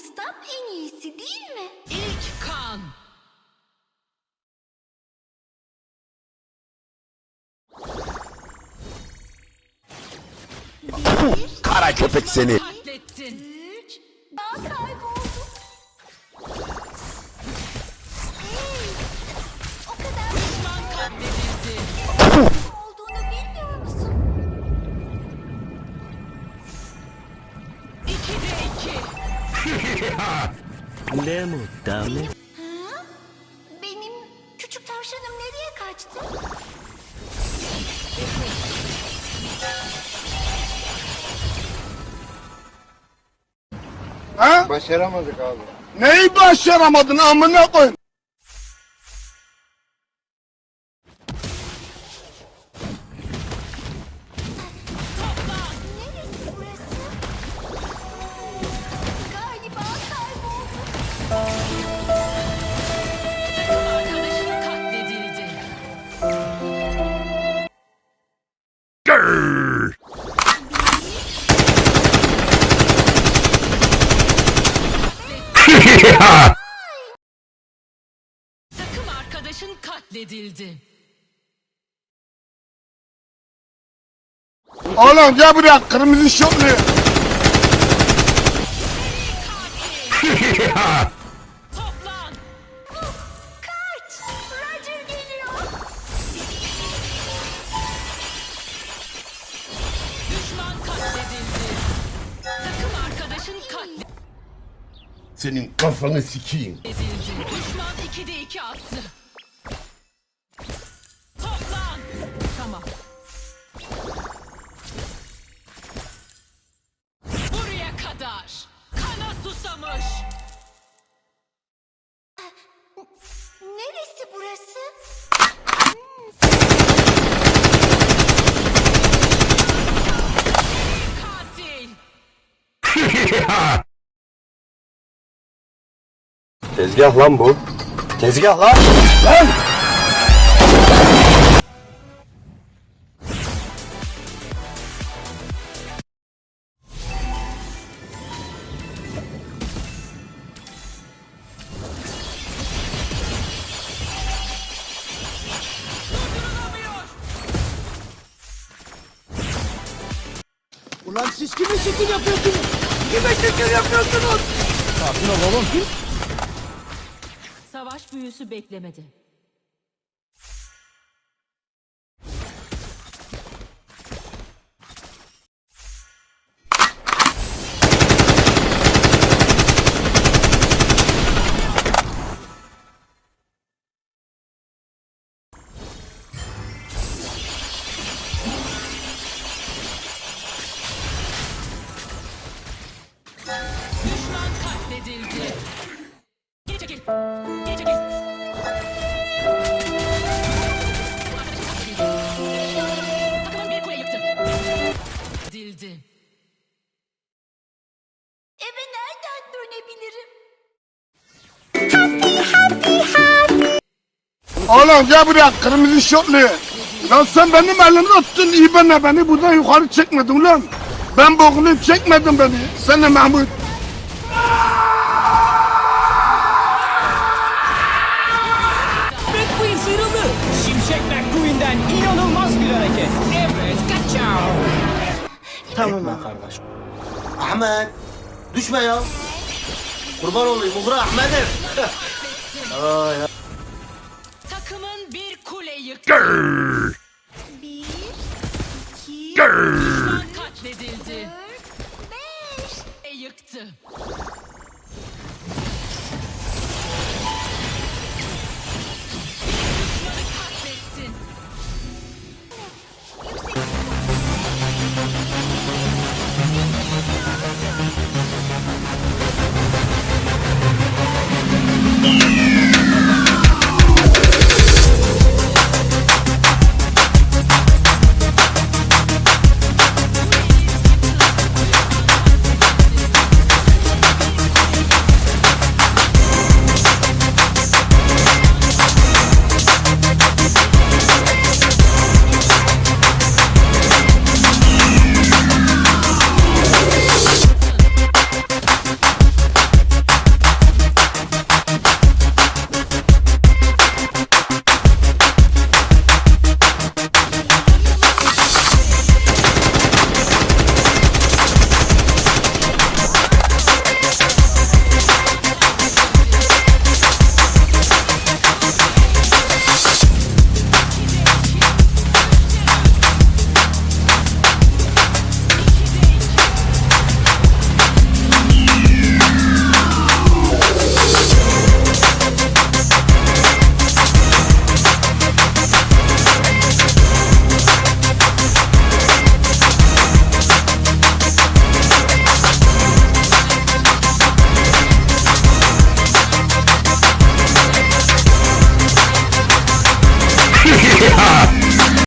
Ustam en iyisi değil mi? İlk kan. Bir, Kara köpek seni. Katlettin. üç, daha kayboldum. Ne mutlu. Benim küçük tavşanım nereye kaçtı? Ha? Başaramadık abi. Neyi başaramadın amına koyun? Grrr. Takım arkadaşın katledildi. Oğlum gel buraya kırmızı şortlu. Senin kafanı sikeyim. Düşman 2'de 2 attı. Toplan. Tamam. Buraya kadar. Kana susamış. Neresi burası? Katil. Tezgah lan bu. Tezgah lan. Lan! Ulan siz kime şekil yapıyorsunuz? Kime şekil yapıyorsunuz? Savaş büyüsü beklemedi. Dildi. Eve nereden dönebilirim? Oğlum gel buraya kırmızı şortlu. Lan sen benim elimi tuttun iyi bana beni buradan yukarı çekmedin lan. Ben boğulayım çekmedin beni. Sen de Mahmut. Ahmet düşme ya. Kurban olayım Uğra Ahmet'im. Takımın bir kule yıktı. Bir, iki. Düşman katledildi. dört, beş. Kule yıktı. you.